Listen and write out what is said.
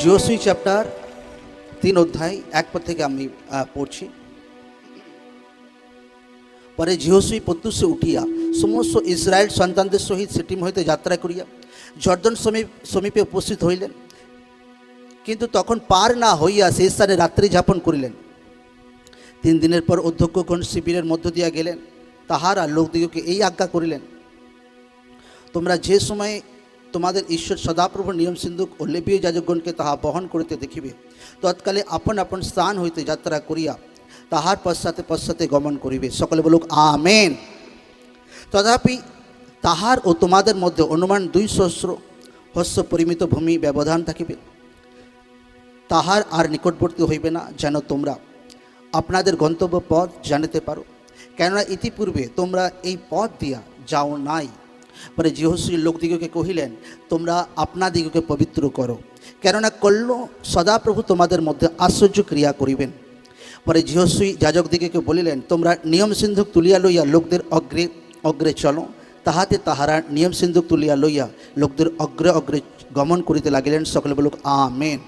জিওসুই chapter তিন অধ্যায়, এক পর থেকে আমি পড়ছি। পরে জিহসুই প্রত্যুষে উঠিয়া সমস্ত ইসরায়েল সন্তানদের সহিত সিটিম হইতে যাত্রা করিয়া জর্দন সমীপ, সমীপে উপস্থিত হইলেন। কিন্তু তখন পার না হইয়া সেই স্থানে রাত্রি যাপন করিলেন। তিন দিনের পর অধ্যক্ষগণ শিবিরের মধ্য দিয়া গেলেন। তাহারা লোকদিগকে এই আজ্ঞা করিলেন, তোমরা যে সময় তোমাদের ঈশ্বর সদাপ্রভু নিয়ম সিন্ধুক ও লেবীয় যাজকগণকে তাহা বহন করিতে দেখিবে। তৎকালে আপন আপন স্থান হইতে যাত্রা করিয়া তাহার পশ্চাতে পশ্চাতে গমন করিবে। সকলে বলুক, আমেন। তথাপি তাহার ও তোমাদের মধ্যে অনুমান দুই সহস্র হস্য পরিমিত ভূমি ব্যবধান থাকিবে। তাহার আর নিকটবর্তী হইবে না যেন তোমরা আপনাদের গন্তব্য পথ জানিতে পারো। কেননা ইতিপূর্বে তোমরা এই পথ দিয়া যাও নাই। পরে জিহশ্রী লোকদিগকে কহিলেন, তোমরা আপনাদিগকে পবিত্র করো, কেননা কল্য সদাপ্রভু তোমাদের মধ্যে আশ্চর্য ক্রিয়া করিবেন। পরে জিহশ্রী যাজকদিগকে বলিলেন, তোমরা নিয়ম সিন্ধুক তুলিয়া লইয়া লোকদের অগ্রে অগ্রে চলো, তাহাতে তাহারা নিয়ম সিন্ধুক তুলিয়া লইয়া লোকদের অগ্রে অগ্রে গমন করিতে লাগিলেন সকলে বলুক, আমেন।